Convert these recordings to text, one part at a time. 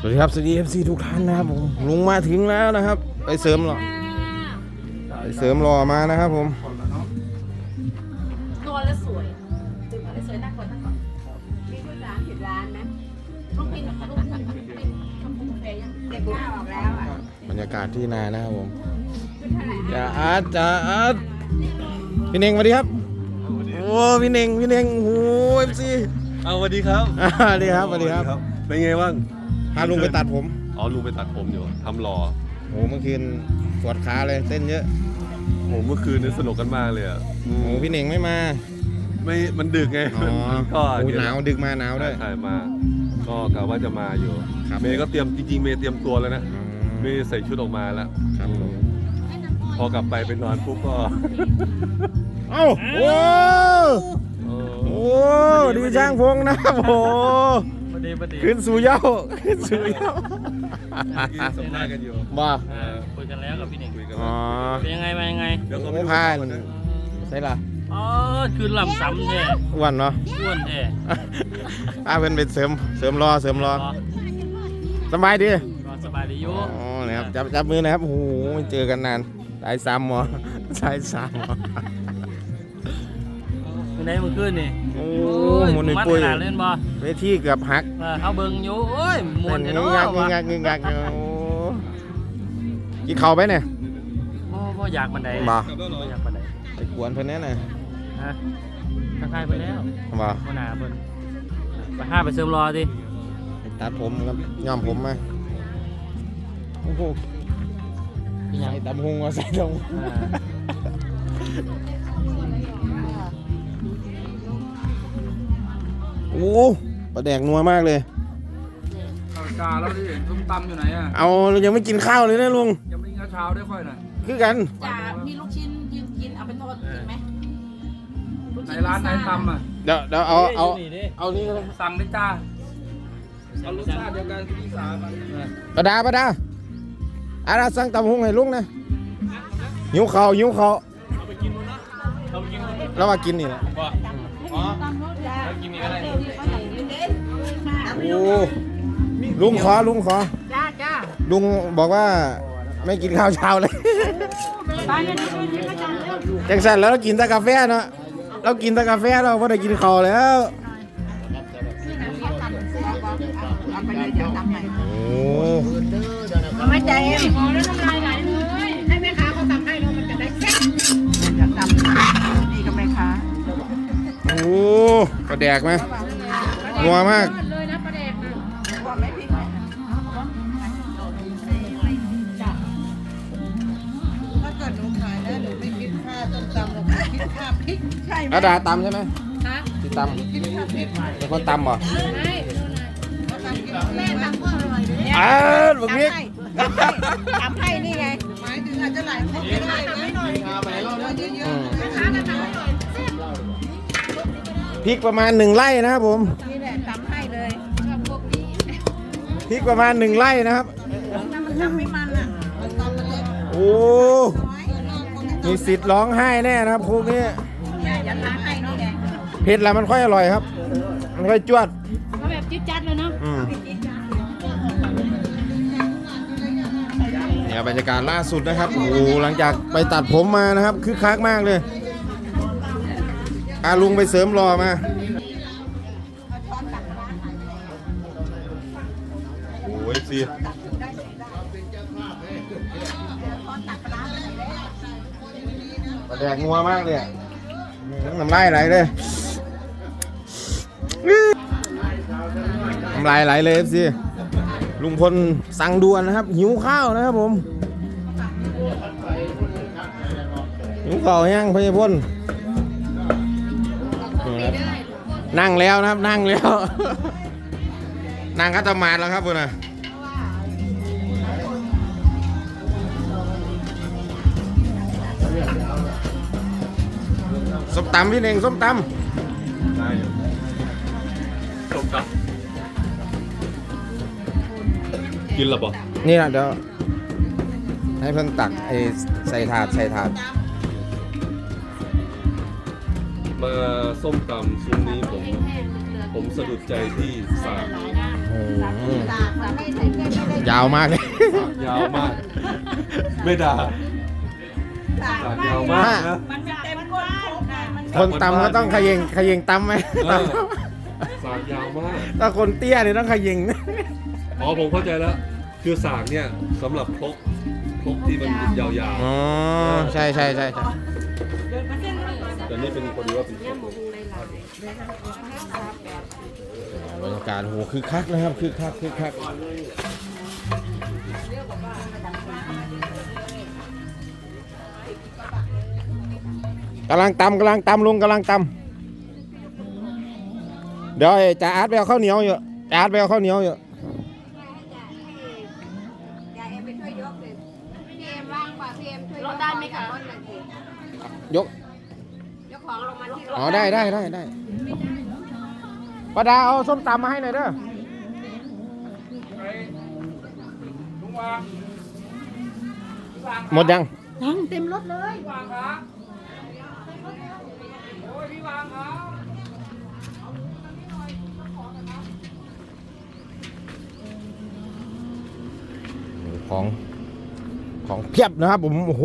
สวัสดีครับสวัสดีเอฟซีทุกท่านนะครับผมลุงมาถึงแล้วนะครับไปเสริมหรอไปเสริมรอมานะครับผมนอนแล้วสวยตื่นมาแล้วสวยนั่งก่อนนั่งก่อนมีก๋วยร้านเห็นร้านไหมลูกกินลูกกินเป็นกาแฟยังเด็กหน้าออกแล้วอะบรรยากาศที่นานะครับผมเป็นเท่าไหร่จ่าอาร์ตจ่าอาร์ตพี่เน่งสวัสดีครับโอ้พี่เน่งพี่เน่งโอ้เอฟซีเอาสวัสดีครับสวัสดีครับสวัสดีครับ เป็นไงบ้าง พาลุงไปตัดผม อ๋อลุงไปตัดผมอยู่ทำหล่อโอ้เมื่อคืนปวดขาเลยเต้นเยอะโหเมื่อคืนนี้สนุกกันมากเลยอะอืมโอ้พี่เน่งไม่มา ไม่มันดึกไงอ๋อมันก็โอ้ยเดี๋หนาวดึกมาหนาวด้วยใช่มา ก็กะว่าจะมาอยู่ ครับ เมย์ก็เตรียมจริงๆเมย์เตรียมตัวแล้วนะอืเมมย์ใส่ชุดออกมาแล้วครับผมพอกลับไปไปนอนปุ๊บก็ เอ้าโอ้เออโอ้ดีช่างพงนะครับโอ้ประเดี๋ยวประเดี๋ยวขึ้นสู่เหย้าขึ้นสู่เหย้าเมื่อกี้สัมภาษณ์กันอยู่บ่เออคุยกันแล้วกับพี่หนึ่งคุยกันอ๋อเป็นยังไงมายังไงเดี๋ยวเขาโอ้ไปดูพานวันนั้นใช่ล่ะอ๋อคือลำซ้ำแท้อ้วนเนาะอ้วนแท้อาเพิ่นเป็นเสริมเสริมรอเสริมรออ๋อสบายดีก็สบายดีอยู่อ๋อนะครับจับจับมือนะครับโอ้โหไม่เจอกันนานสายสามหมอสายสามหมอเป็น ไงเมื่อคืนนี่โอ้ยหมุนในมัดปุ้ยขนาดเล่นบ่เวทีเกือบหักเออเขาเบิ่งอยู่โอ้ยมวนเงเนาะงักเงวะงักเงงักอยู่โอ้กินข้าวไปเนี่ยบ่บ่อยากบันไดบ่บ่อยากบันไดไปกวนเพิ่นแน่น่ะฮะทักทายไปแล้วบ่หัวหน้าเพิ่นไปห้าไปเสริมรอดิไปตัดผมครับย้อมผมมาโอ้โหเป็นหยังใส่ตำหงมาใส่ตำหง โอ้ปลาแดกนัวมากเลยกาแล้วดิส้มตำอยู่ไหนอะ เอาเรายังไม่กินข้าวเลยนะลุง ยังไม่กินข้าวเช้าได้ค่อยหน่อยคือกันจ่ามีลูกชิ้นยืนกินเอาไปทอดกินไหมลูกไหนชิ้ร้านไหนตำอะ เดี๋ยวเดี๋ยวเอาเอานี่ดิเอานี่ก็ได้สั่งได้จ้า เอารสชาติเดียวกันที่สามอะปลาดาปลาดาอาดาสั่งตำหงให้ลุงนะหิวข้าวหิวข้าวเอาไปกินนะเอาไปกินนะแล้วมากินนี่แหละบ่อ๋อเอา กินนี่ก็ได้โอ้ลุงขอลุงขอ จ้าจ้าลุงบอกว่าไม่กินข้าวเช้าเลย ไปกันดีดีก็จังเลยจังสันแล้วเรากินแต่กาแฟเนาะเรากินแต่กาแฟเราไม่ได้กินข้าวแล้ว เอาไปเลยเดี๋ยวทำใหม่โอ้ไม่ใจเอ็ม ปลาแดกไหมนัวมากเลยนะประเด็กนะว่าไม่พริกไหมถ้าเกิดหนูขายแล้วหนูไม่คิดค่าต้มตำหรอกคิดค่าพริกใช่ไหมอาดาตำใช่ไหมคะที่ตคิดค่าพริกำเป็นคนตำเหรอไม่แม่ทำก็อร่อยเลยอ้าวบักพริกทำให้นี่ไงหมายถึงอาจจะหลายคนไม่ได้ไหมหน่อยเยอะๆ พริกประมาณหนึ่งไร่นะครับผมนี่แหละทำให้เลยพวกนี้พริกประมาณหนึ่งไร่นะครับถ้ามันทำไม่มันอะมันตำมันเล็กโอ้มีสิทธิ์ร้องไห้แน่นะครับพวกนี้อย่าทำให้นี่ไงเผ็ดแล้วมันค่อยอร่อยครับ มันค่อยจวดเขาแบบจิ๊ดจัดเลยเนาะอืมเนี่ยบรรยากาศล่าสุดนะครับโอ้โหหลังจากไปตัดผมมานะครับคึกคักมากเลย อาลุงไปเสริมรอมาโอ้ยสิปลาแดกงัวมากเลยน้ำลายไหลเลยน้ำลายไหลเลยสิลุงพลสั่งด่วนนะครับ หิวข้าวนะครับผมหิวข้าวยังพญพล นั่งแล้วนะครับนั่งแล้ว นั่งคัตมาดแล้วครับคุณนะส้มตำพี่เน่งส้มตได้อยู่ส้มตำกินหรอปะำนี่นะเดี๋ยวให้เพิ่งตักไอ้ใส่ถาดใส่ถาด มาส้มตำซุ้มนี้ผม ผมสะดุดใจที่สากโอ้ตากมันไม่ได้ไม่ได้ยาวมากเลยยาวมาก ไม่ด่าตากสากยาวมากนะ มันจะเต็มก้นครกนะมันคนตำก็ต้องขยิงขยิงตำไหมเออ สากยาวมาก ถ้าคนเตี้ยเนี่ยต้องขยิง อ๋อผมเข้าใจแล้ว คือสากเนี่ยสำหรับพกพกที่มันยาวอ๋อ ใช่ใช่ใช่ใช่ ๆแต่นี่เป็นคนดีว่าเป็นพกบรรยากาศโหคือคักนะครับคือคักคือคักกำลังตำกำลังตำลุงกำลังตำเดี๋ยวไอ้จ่าอาร์ตไปเอาข้าวเหนียวอยู่จ่าอาร์ตไปเอาข้าวเหนียวอยู่ยายเอ็มไปช่วยยก องลงมาที่รถอ๋อได้ได้ได้ได้ป้าดาเอาส้มตำมาให้หน่อยเด้อลุงวางหมดยังยังเต็มรถเลยวางครับโอ้ยพี่วางครับของของเพียบนะครับผม โอ้โห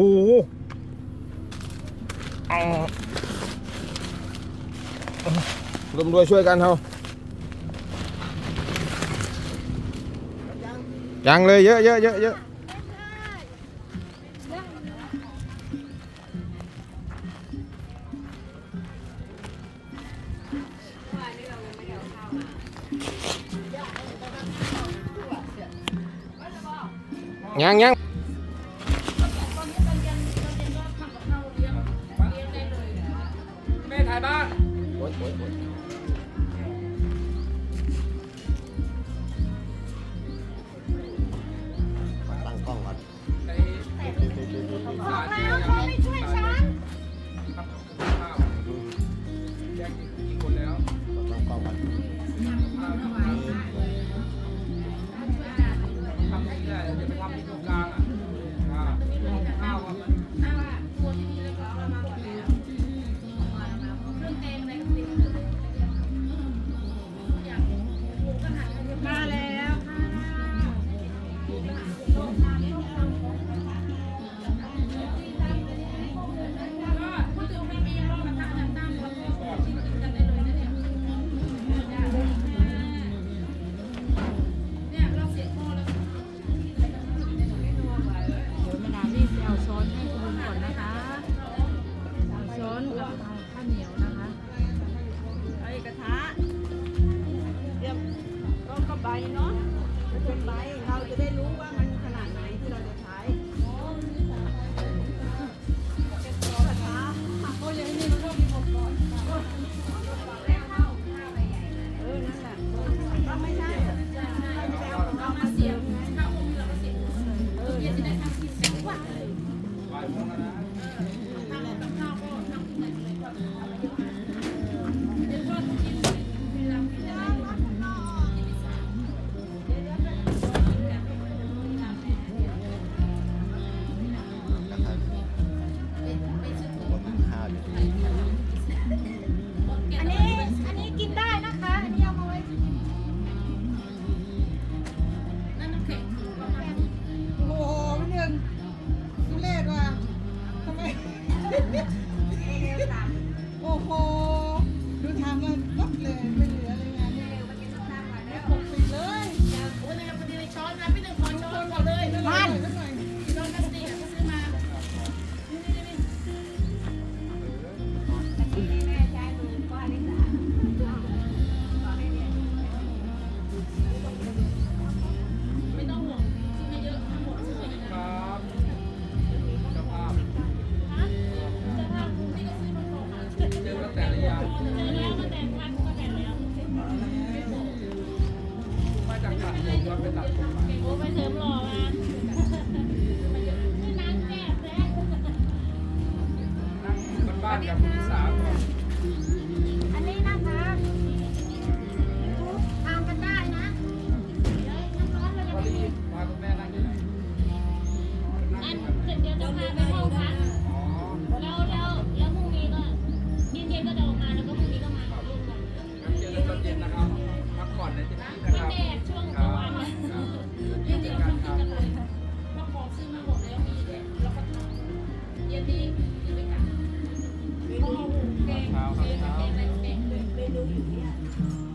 เอา รวมด้วยช่วยกันเถอะยังเลยเยอะเยอะเยอะเยอะยังยังแม่ถ่ายบ้าน ตัดผมย้อนไปตัดผมมานั่งบ้านๆกับ เมนี่ครับบรรยากาศอาจารย์